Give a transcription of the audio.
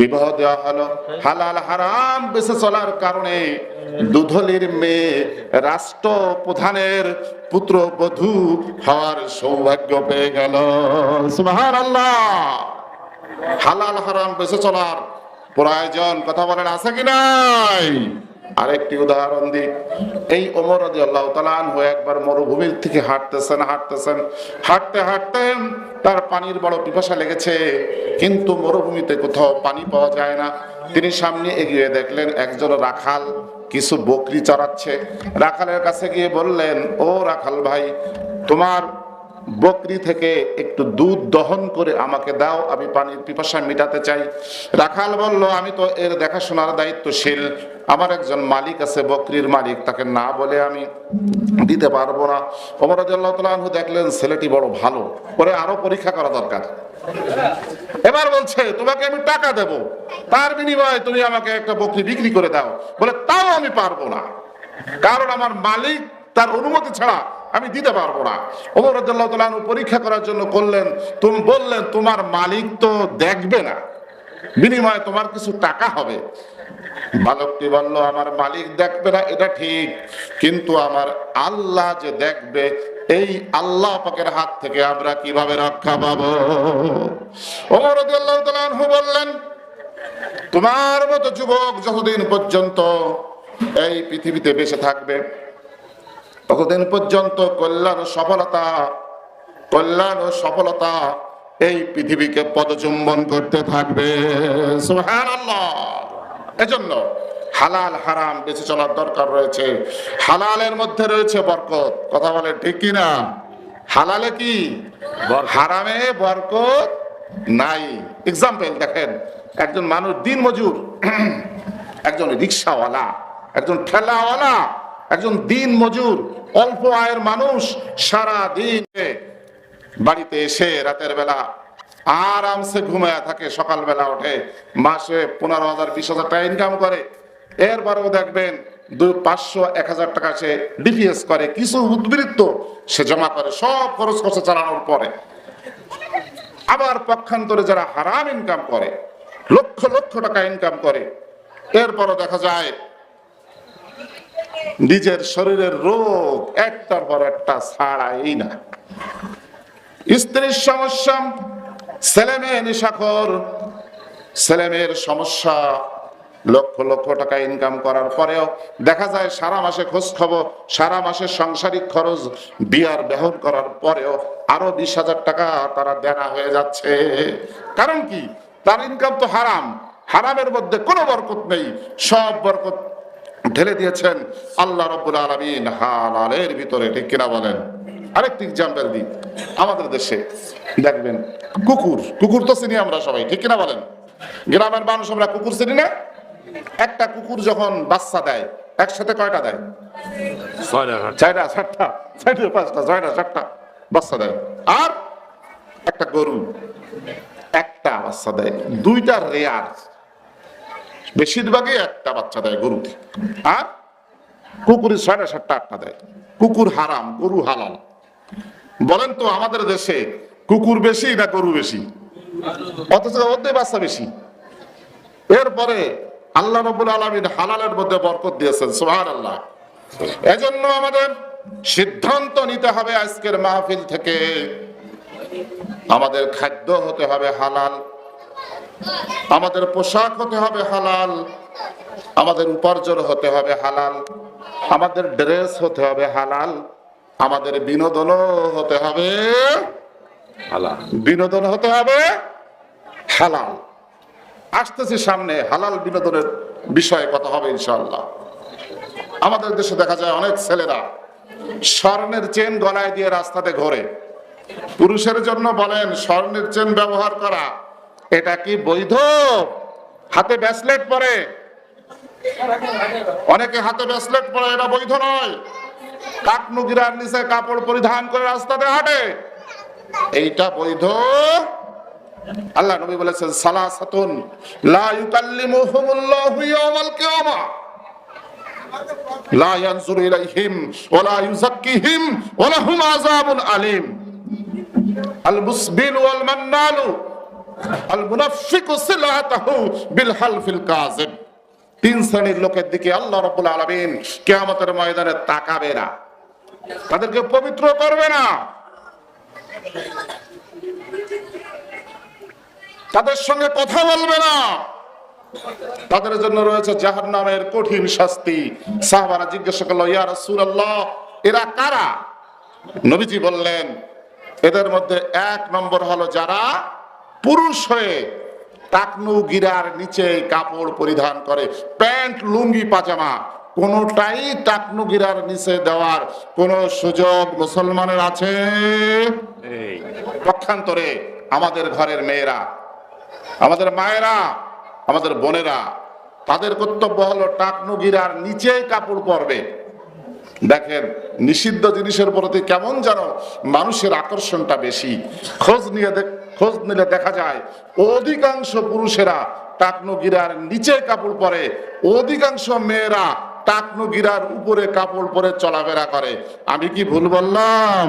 বিবাহ দেওয়া হলো। হালাল হারাম বেঁচে চলার কারণে দুধলির মেয়ে রাষ্ট্র প্রধানের পুত্র বধু হওয়ার সৌভাগ্য পেয়ে গেল। আল্লাহ হালাল হারাম বেঁচে চলার প্রয়োজন, কথা বলেন, আছে কি নাই? আরেকটি উদাহরণ দিই। এই ওমর রাদিয়াল্লাহু তাআলা আনহু একবার মরুভূমির থেকে হাঁটতেছেন হাঁটতেছেন। হাঁটতে হাঁটতে তার পানির বড় পিপাসা লেগেছে, কিন্তু মরুভূমিতে কোথাও পানি পাওয়া যায় না। তিনি সামনে এগিয়ে দেখলেন, একজন রাখাল কিছু বকরি চড়াচ্ছে। রাখালের কাছে গিয়ে বললেন, ও রাখাল ভাই, তোমার বকরি থেকে একটু দুধ দহন করে আমাকে দাও, আমি পানির পিপাসা মেটাতে চাই। রাখাল বলল, আমি তো এর দেখাশোনার দায়িত্বশীল। আমার একজন মালিক আছে, বকরির মালিক। তাকে না বলে আমি দিতে পারব না। তাআলা আনহু দেখলেন, ছেলেটি বড় ভালো। পরে আরও পরীক্ষা করা দরকার। এবার বলছে, তোমাকে আমি টাকা দেব। তার বিনিময়ে তুমি আমাকে একটা বকরি বিক্রি করে দাও। বলে, তাও আমি পারব না। কারণ আমার মালিক তার অনুমতি ছাড়া আমি দিতে পারব না। ওমর তাআলা পরীক্ষা করার জন্য করলেন, তুমি বললেন তোমার মালিক তো দেখবে না। বিনিময়ে তোমার কিছু টাকা হবে। বালকটি বলল, আমার মালিক দেখবে না, এটা ঠিক। কিন্তু আমার আল্লাহ যে দেখবে, এই আল্লাহ পাকের হাত থেকে আমরা কীভাবে রক্ষা পাবো? ওমর বললেন, তোমার মতো যুবক যতদিন পর্যন্ত এই পৃথিবীতে বেঁচে থাকবে ততদিন পর্যন্ত কল্যাণ ও সফলতা কল্যাণ ও সফলতা এই পৃথিবীকে পদচুম্বন করতে থাকবে। এজন্য হালাল হারাম বেঁচে চলার দরকার রয়েছে। হালালের মধ্যে রয়েছে বরকত। কথা বলে ঠিক কি না হালালে কি? হারামে বরকত নাই। এক্সাম্পল দেখেন একজন মানুষ দিন মজুর একজন রিক্সাওয়ালা একজন ঠেলাওয়ালা একজন দিন মজুর, অল্প আয়ের মানুষ সারা দিন বাড়িতে এসে রাতের বেলা আরামসে ঘুমায় থাকে, সকালবেলা ওঠে, মাসে পনেরো হাজার, বিশ হাজার টাকা ইনকাম করে। এরপরেও দেখবেন দুই পাঁচশো, এক হাজার টাকা সে ডিপিএস করে, কিছু উদ্বৃত্ত সে জমা করে, সব খরচ খরচা চালানোর পরে। আবার পক্ষান্তরে যারা হারাম ইনকাম করে, লক্ষ লক্ষ টাকা ইনকাম করে, এরপরও দেখা যায় নিজের শরীরের রোগ একটার পর একটা ছাড়াই না। স্ত্রীর সমস্যা, ছেলে মেয়ে নিশাখর। ছেলে মেয়ের সমস্যা, লক্ষ লক্ষ টাকা ইনকাম করার পরেও দেখা যায় সারা মাসে খোঁজ খবর সারা মাসে সাংসারিক খরচ, বিয়ার বেহন করার পরেও আরও বিশ হাজার টাকা তারা দেনা হয়ে যাচ্ছে। কারণ কি? তার ইনকাম তো হারাম। হারামের মধ্যে কোনো বরকত নেই। সব বরকত ঢেলে দিয়েছেন। আল্লাহ রব্বুল আলমিন হালালের ভিতরে ঠিক কিনা বলেন? আরেকটি এক্সাম্পল দিই আমাদের দেশে। দেখবেন কুকুর কুকুর তো চিনি আমরা সবাই ঠিক কিনা বলেন? গ্রামের মানুষ আমরা কুকুর চিনি না? একটা কুকুর যখন বাচ্চা দেয় একসাথে কয়টা দেয়? ছয়টা সাতটা ছয়টা পাঁচটা ছয়টা সাতটা বাচ্চা দেয়। আর একটা গরু একটা বাচ্চা দেয়। দুইটা রেয়ার বেশিরভাগই একটা বাচ্চা দেয় গরুতে আর কুকুরের ছয়টা, সাতটা, আটটা দেয়। কুকুর হারাম, গরু হালাল। বলেন তো, আমাদের দেশে কুকুর বেশি না গরু বেশি? অথচ ওদের বাচ্চা বেশি। এরপরে আল্লাহ রবুল আলমিন হালালের মধ্যে বরকত দিয়েছেন সোহান আল্লাহ এজন্য আমাদের সিদ্ধান্ত নিতে হবে আজকের মাহফিল থেকে। আমাদের খাদ্য হতে হবে হালাল। আমাদের পোশাক হতে হবে হালাল, আমাদের উপার্জন হতে হবে হালাল, আমাদের ড্রেস হতে হবে হালাল, আমাদের বিনোদনও হতে হবে হালাল। বিনোদন হতে হবে হালাল। আসতেছি সামনে, হালাল বিনোদনের বিষয়ে কথা হবে ইনশাল্লাহ আমাদের দেশে দেখা যায় অনেক ছেলেরা স্বর্ণের চেন গলায় দিয়ে রাস্তাতে ঘোরে। পুরুষের জন্য বলেন, স্বর্ণের চেন ব্যবহার করা। এটা কি বৈধ? হাতে ব্যাসলেট পরে? অনেকে হাতে ব্যাসলেট পরে, এটা বৈধ নয়। কাকনুগিরার নিচে কাপড় পরিধান করে রাস্তাতে হাঁটে। এইটা বৈধ? আল্লাহ নবী বলেছেন, সালাসাতুন লা ইউকাল্লিমুহুমুল্লাহু ইয়াওমাল কিয়ামা। লা ইয়ানজুরু ইলাইহিম ওয়া লা ইউযাক্কিহিম ওয়া লাহুম আযাবুন আলীম। আল মুসবিল ওয়াল মান্নানু তিন শ্রেণির লোকের দিকে আল্লাহ ময়দানে তাকাবে না। তাদেরকে পবিত্র করবে না। তাদের সঙ্গে কথা বলবে না। তাদের জন্য রয়েছে জাহান্নামের কঠিন শাস্তি। সাহাবারা জিজ্ঞাসা করল, ইয়া রাসূলুল্লাহ, এরা কারা? নবীজি বললেন, এদের মধ্যে এক নম্বর হলো যারা পুরুষ হয়ে টাকনু গিরার নিচে কাপড় পরিধান করে প্যান্ট লুঙ্গি পাজামা কোনোটাই টাকনু গিরার নিচে দেওয়ার কোন সুযোগ মুসলমানের আছে? পক্ষান্তরে আমাদের ঘরের মেয়েরা আমাদের মায়েরা আমাদের বোনেরা তাদের কর্তব্য হলো টাকনু গিরার নিচেই কাপড় পরবে। দেখেন নিষিদ্ধ জিনিসের প্রতি কেমন যেন মানুষের আকর্ষণটা বেশি। খোঁজ নিয়ে দেখ- খোঁজ নিলে দেখা যায়, অধিকাংশ পুরুষেরা টাকনো গিরার নিচে কাপড় পরে, অধিকাংশ মেয়েরা টাকনো গিরার উপরে কাপড় পরে চলাফেরা করে। আমি কি ভুল বললাম?